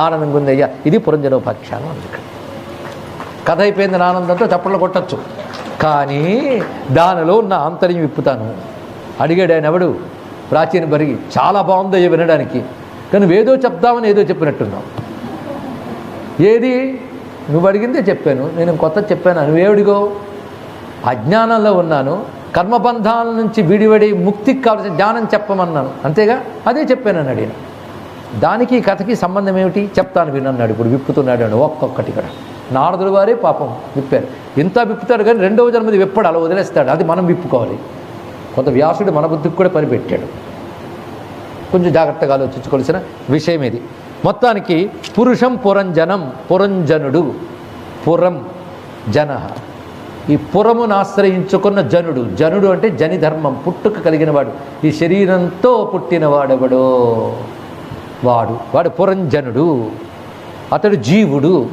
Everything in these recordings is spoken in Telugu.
ఆనందంగా ఉంది అయ్యా ఇది పురంజనోపాఖ్యానం అందుకని కథ అయిపోయింది ఆనందంతో చప్పట్లు కొట్టచ్చు. కానీ దానిలో ఉన్న ఆంతర్యం విప్పుతాను. అడిగాడు ఆయన ఎవడు? ప్రాచీన బరిగి చాలా బాగుందయ్య వినడానికి. కానీ ఏదో చెప్తామని ఏదో చెప్పినట్టున్నావు. ఏది? నువ్వు అడిగిందే చెప్పాను. నేను కొత్త చెప్పాను. నువ్వేడిగో అజ్ఞానంలో ఉన్నాను. కర్మబంధాల నుంచి విడివడి ముక్తికి కావాల్సిన జ్ఞానం చెప్పమన్నాను. అంతేగా? అదే చెప్పాను అడిగాను. దానికి కథకి సంబంధం ఏమిటి? చెప్తాను వినన్నాడు ఇప్పుడు విప్పుతున్నాడు అని ఒక్కొక్కటి కూడా నారదుడు వారే పాపం విప్పారు. ఇంత విప్పుతాడు కానీ రెండవ జన్మది విప్పడు. అలా వదిలేస్తాడు. అది మనం విప్పుకోవాలి. కొంత వ్యాసుడు మన బుద్ధికి కూడా పనిపెట్టాడు. కొంచెం జాగ్రత్తగా ఆలోచించుకోవాల్సిన విషయం ఇది. మొత్తానికి పురుషం పురంజనం పురంజనుడు. పురం జన. ఈ పురమును ఆశ్రయించుకున్న జనుడు. జనుడు అంటే జని ధర్మం. పుట్టుక కలిగిన వాడు ఈ శరీరంతో పుట్టినవాడెవడో? వాడు వాడు పురంజనుడు. అతడు జీవుడు.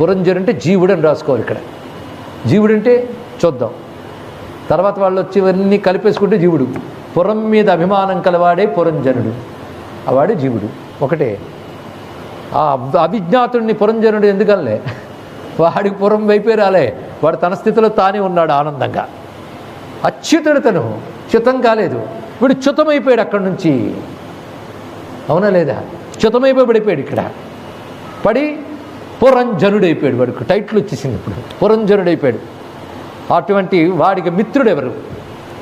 పురంజనుడు అంటే జీవుడు అని రాసుకోవాలి ఇక్కడ. జీవుడు అంటే చూద్దాం. తర్వాత వాళ్ళు వచ్చి ఇవన్నీ కలిపేసుకుంటే జీవుడు. పురం మీద అభిమానం కలవాడే పురంజనుడు. వాడే జీవుడు. ఒకటే. ఆ అబ్- అభిజ్ఞాతుడిని పురంజనుడు ఎందుకనలే? వాడికి పురం వైపే రాలే. వాడు తన స్థితిలో తానే ఉన్నాడు ఆనందంగా. అచ్యుతుడు తను. చ్యుతం కాలేదు. వీడు చ్యుతమైపోయాడు అక్కడి నుంచి. అవునా లేదా? చితమైపోయి పడిపోయాడు ఇక్కడ. పడి పురంజనుడైపోయాడు వాడికి. టైటిల్ వచ్చేసింది ఇప్పుడు. పురంజనుడైపోయాడు. అటువంటి వాడికి మిత్రుడు ఎవరు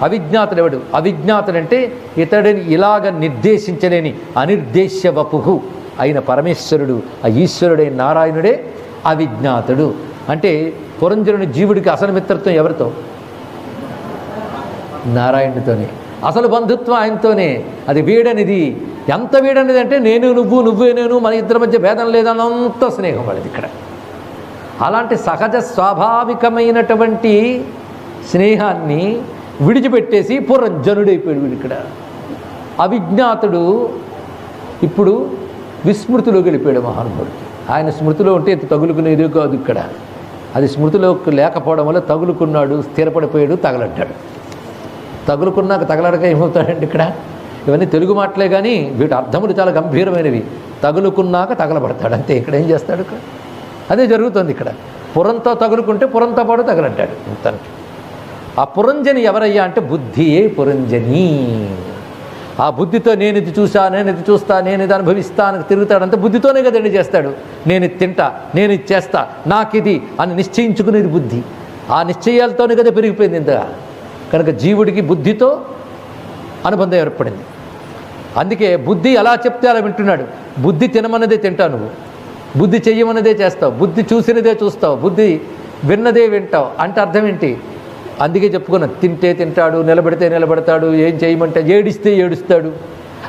అవిజ్ఞాతుడు ఎవడు అవిజ్ఞాతుడంటే ఇతడిని ఇలాగ నిర్దేశించలేని అనిర్దేశ్య వపుహు అయిన పరమేశ్వరుడు ఆ ఈశ్వరుడైన నారాయణుడే అవిజ్ఞాతుడు. అంటే పురంజనుని జీవుడికి అసలు మిత్రత్వం ఎవరితో? నారాయణుడితోనే. అసలు బంధుత్వం ఆయనతోనే. అది వీడనిది. ఎంత వీడనిది అంటే నేను నువ్వు నువ్వే నేను మన ఇద్దరి మధ్య భేదం లేదన్నంత స్నేహం వాళ్ళది ఇక్కడ. అలాంటి సహజ స్వాభావికమైనటువంటి స్నేహాన్ని విడిచిపెట్టేసి పురంజనుడైపోయాడు వీడు ఇక్కడ. అవిజ్ఞాతుడు ఇప్పుడు విస్మృతిలోకి వెళ్ళిపోయాడు మహానుభావుడికి ఆయన స్మృతిలో ఉంటే ఇంత తగులుకునేది కాదు ఇక్కడ. అది స్మృతిలోకి లేకపోవడం వల్ల తగులుకున్నాడు స్థిరపడిపోయాడు తగలడ్డాడు. తగులుకున్నాక తగలడక ఏమవుతాడండి ఇక్కడ? ఇవన్నీ తెలుగు మాటలే కానీ వీటి అర్థములు చాలా గంభీరమైనవి. తగులుకున్నాక తగలబడతాడు. అంతే ఇక్కడ ఏం చేస్తాడు ఇక్కడ? అదే జరుగుతుంది ఇక్కడ. పురంతో తగులుకుంటే పురంతో పాటు తగలంటాడు మొత్తానికి ఆ పురంజని ఎవరయ్యా అంటే బుద్ధియే పురంజని. ఆ బుద్ధితో నేను ఇది చూసా నేను ఇది చూస్తా నేను ఇది అనుభవిస్తా అని తిరుగుతాడంటే బుద్ధితోనే కదండి చేస్తాడు. నేను ఇది తింటా నేను ఇది చేస్తా నాకు ఇది అని నిశ్చయించుకునేది బుద్ధి. ఆ నిశ్చయాలతోనే కదా పెరిగిపోయింది ఇంత కనుక జీవుడికి బుద్ధితో అనుబంధం ఏర్పడింది. అందుకే బుద్ధి ఎలా చెప్తే అలా వింటున్నాడు. బుద్ధి తినమన్నదే తింటావు నువ్వు. బుద్ధి చెయ్యమన్నదే చేస్తావు. బుద్ధి చూసినదే చూస్తావు. బుద్ధి విన్నదే వింటావు. అంటే అర్థం ఏంటి? అందుకే చెప్పుకున్నా తింటే తింటాడు నిలబడితే నిలబడతాడు ఏం చేయమంటే ఏడిస్తే ఏడుస్తాడు.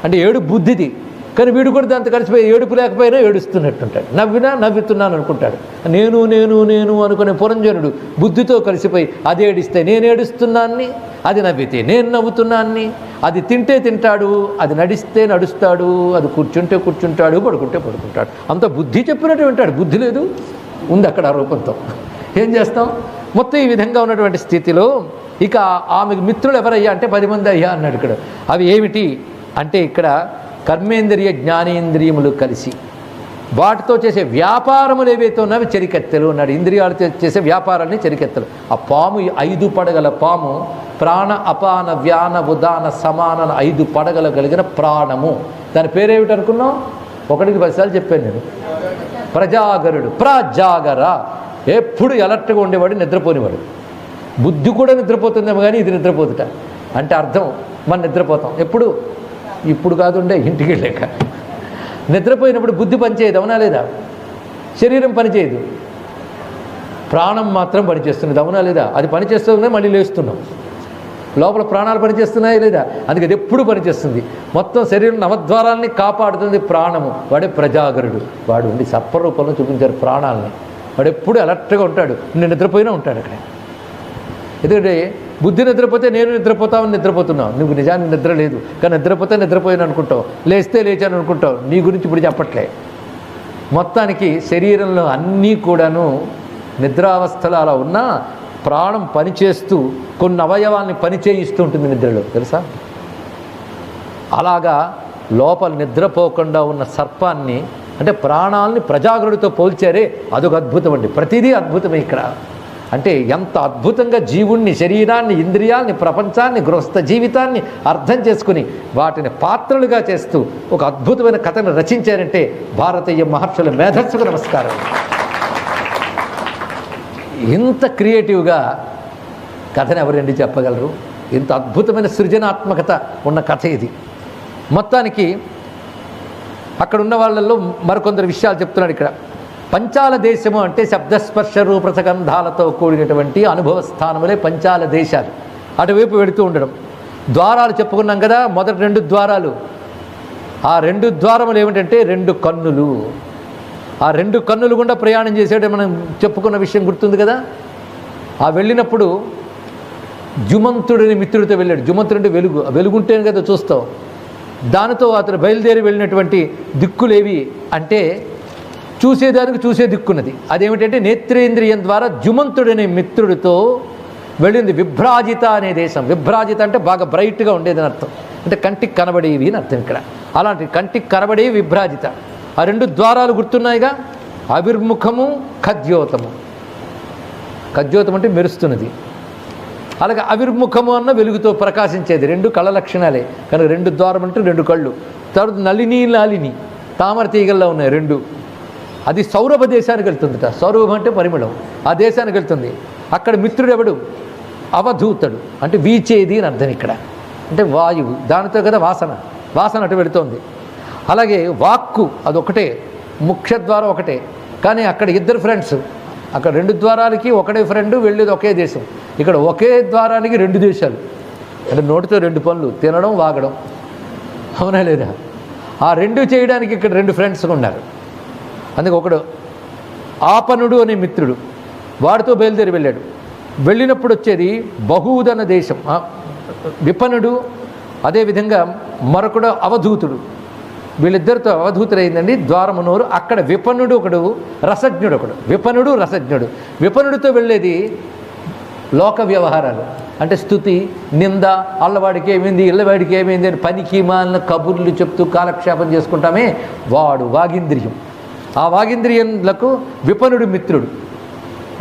అంటే ఏడు బుద్ధిది. కానీ వీడు కూడా దాంతో కలిసిపోయి ఏడుపు లేకపోయినా ఏడుస్తున్నట్టుంటాడు. నవ్వినా నవ్వుతున్నాను అనుకుంటాడు. నేను నేను నేను అనుకునే పురంజనుడు బుద్ధితో కలిసిపోయి అది ఏడిస్తే నేను ఏడుస్తున్నాన్ని అది నవ్వితే నేను నవ్వుతున్నాన్ని అది తింటే తింటాడు అది నడిస్తే నడుస్తాడు అది కూర్చుంటే కూర్చుంటాడు పడుకుంటే పడుకుంటాడు. అంత బుద్ధి చెప్పినట్టు వింటాడు. బుద్ధి లేదు. ఉంది అక్కడ ఆ రూపంతో. ఏం చేస్తాం? మొత్తం ఈ విధంగా ఉన్నటువంటి స్థితిలో ఇక ఆమెకు మిత్రులు ఎవరయ్యా అంటే పది మంది అయ్యా అన్నాడు ఇక్కడ. అవి ఏమిటి? అంటే ఇక్కడ కర్మేంద్రియ జ్ఞానేంద్రియములు కలిసి వాటితో చేసే వ్యాపారములు ఏవైతే ఉన్నవి చెరికెత్తలు అన్నాడు ఇంద్రియాలతో చేసే వ్యాపారాన్ని చెరికెత్తలు. ఆ పాము ఐదు పడగల పాము ప్రాణ అపాన వ్యాన ఉదాన సమాన ఐదు పడగల కలిగిన ప్రాణము. దాని పేరేమిటి అనుకున్నాం ఒకటికి పదిసార్లు చెప్పాను నేను. ప్రజాగరుడు ప్రజాగర. ఎప్పుడు ఎలర్ట్గా ఉండేవాడు నిద్రపోనివాడు. బుద్ధి కూడా నిద్రపోతుందేమో కానీ ఇది నిద్రపోతుట అంటే అర్థం మనం నిద్రపోతాం. ఎప్పుడు? ఇప్పుడు కాదుండే ఇంటికి వెళ్ళాక. నిద్రపోయినప్పుడు బుద్ధి పనిచేయదు అవునా లేదా? శరీరం పనిచేయదు ప్రాణం మాత్రం పనిచేస్తున్నది అవునా లేదా? అది పనిచేస్తుంది మళ్ళీ లేస్తున్నాం. లోపల ప్రాణాలు పనిచేస్తున్నాయా లేదా? అందుకే అది ఎప్పుడు పనిచేస్తుంది మొత్తం శరీరం నవద్వారాల్ని కాపాడుతుంది ప్రాణము. వాడే ప్రజాగరుడు. వాడు ఉండి సర్పరూపంలో చూపించారు ప్రాణాలని. వాడు ఎప్పుడు అలర్ట్గా ఉంటాడు. నిన్న నిద్రపోయినా ఉంటాడు అక్కడ. ఎందుకంటే బుద్ధి నిద్రపోతే నేను నిద్రపోతామని నిద్రపోతున్నావు. నువ్వు నిజానికి నిద్ర లేదు. కానీ నిద్రపోతే నిద్రపోయాను అనుకుంటావు. లేస్తే లేచాను అనుకుంటావు. నీ గురించి ఇప్పుడు చెప్పట్లే. మొత్తానికి శరీరంలో అన్నీ కూడాను నిద్రావస్థలు అలా ఉన్నా ప్రాణం పనిచేస్తూ కొన్ని అవయవాల్ని పనిచేయిస్తూ ఉంటుంది నిద్రలో. తెలుసా? అలాగా లోపల నిద్రపోకుండా ఉన్న సర్పాన్ని అంటే ప్రాణాలని ప్రజాగరుడితో పోల్చారే. అదొక అద్భుతం అండి. ప్రతిదీ అద్భుతమే ఇక్కడ. అంటే ఎంత అద్భుతంగా జీవుణ్ణి శరీరాన్ని ఇంద్రియాల్ని ప్రపంచాన్ని గృహస్థ జీవితాన్ని అర్థం చేసుకుని వాటిని పాత్రలుగా చేస్తూ ఒక అద్భుతమైన కథను రచించారంటే భారతీయ మహర్షుల మేధస్సుకు నమస్కారం. ఇంత క్రియేటివ్గా కథను ఎవరండి చెప్పగలరు? ఇంత అద్భుతమైన సృజనాత్మకత ఉన్న కథ ఇది. మొత్తానికి అక్కడ ఉన్న వాళ్ళల్లో మరికొందరు విషయాలు చెప్తున్నాడు ఇక్కడ. పంచాల దేశము అంటే శబ్దస్పర్శ రూపసగంధాలతో కూడినటువంటి అనుభవ స్థానములే పంచాల దేశాలు అటువైపు వెళుతూ ఉండడం. ద్వారాలు చెప్పుకున్నాం కదా మొదటి రెండు ద్వారాలు. ఆ రెండు ద్వారములు ఏమిటంటే రెండు కన్నులు. ఆ రెండు కన్నులు గుండా ప్రయాణం చేసేట మనం చెప్పుకున్న విషయం గుర్తుంది కదా? ఆ వెళ్ళినప్పుడు జుమంతుడిని మిత్రుడితో వెళ్ళాడు. జుమంతుడు అంటే వెలుగు. వెలుగుంటేనే కదా చూస్తావు దానితో అతను బయలుదేరి వెళ్ళినటువంటి దిక్కులేవి అంటే చూసేదానికి చూసే దిక్కున్నది. అదేమిటంటే నేత్రేంద్రియం ద్వారా జుమంతుడనే మిత్రుడితో వెళ్ళింది విభ్రాజిత అనే దేశం. విభ్రాజిత అంటే బాగా బ్రైట్గా ఉండేదని అర్థం. అంటే కంటికి కనబడేవి అని అర్థం ఇక్కడ. అలాంటి కంటికి కనబడేవి విభ్రాజిత. ఆ రెండు ద్వారాలు గుర్తున్నాయిగా? అవిర్ముఖము ఖద్యోతము. ఖద్యోతం అంటే మెరుస్తున్నది. అలాగే అవిర్ముఖము అన్న వెలుగుతో ప్రకాశించేది. రెండు కళ్ళ లక్షణాలే. కనుక రెండు ద్వారం అంటే రెండు కళ్ళు. తర్వాత నలిని లాలిని. తామర తీగల్లో ఉన్నాయి రెండు. అది సౌరభ దేశానికి వెళ్తుందిట. సౌరభం అంటే పరిమళం. ఆ దేశానికి వెళ్తుంది. అక్కడ మిత్రుడు ఎవడు అవధూతడు. అంటే వీచేది అని అర్థం ఇక్కడ. అంటే వాయువు. దానితో కదా వాసన. వాసన అటు వెళుతోంది. అలాగే వాక్కు అదొకటే. ముఖ్యద్వారం ఒకటే. కానీ అక్కడ ఇద్దరు ఫ్రెండ్స్ అక్కడ రెండు ద్వారాలకి ఒకటే ఫ్రెండ్ వెళ్ళేది ఒకే దేశం. ఇక్కడ ఒకే ద్వారానికి రెండు దేశాలు. అంటే నోటితో రెండు పనులు. తినడం వాగడం. అవునా లేదా? ఆ రెండు చేయడానికి ఇక్కడ రెండు ఫ్రెండ్స్ ఉన్నారు. అందుకే ఒకడు ఆపనుడు అనే మిత్రుడు వాడితో బయలుదేరి వెళ్ళాడు. వెళ్ళినప్పుడు వచ్చేది బహూదన దేశం. విపనుడు అదేవిధంగా మరొకడు అవధూతుడు. వీళ్ళిద్దరితో అవధూతులైందండి ద్వారమునోరు. అక్కడ విపన్నుడు ఒకడు రసజ్ఞుడు ఒకడు. విపనుడు రసజ్ఞుడు. విపనుడితో వెళ్ళేది లోక వ్యవహారాలు. అంటే స్థుతి నింద అల్లవాడికి ఏమైంది ఇళ్ళవాడికి ఏమైంది అని పనికి మాలిన కబుర్లు చెప్తూ కాలక్షేపం చేసుకుంటామే వాడు వాగింద్రియం. ఆ వాగింద్రియంలకు విపణుడు మిత్రుడు.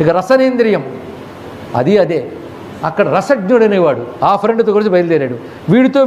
ఇక రసనేంద్రియం అది అదే. అక్కడ రసజ్ఞుడు అనేవాడు ఆ ఫ్రెండ్తో గురించి బయలుదేరాడు. వీడితో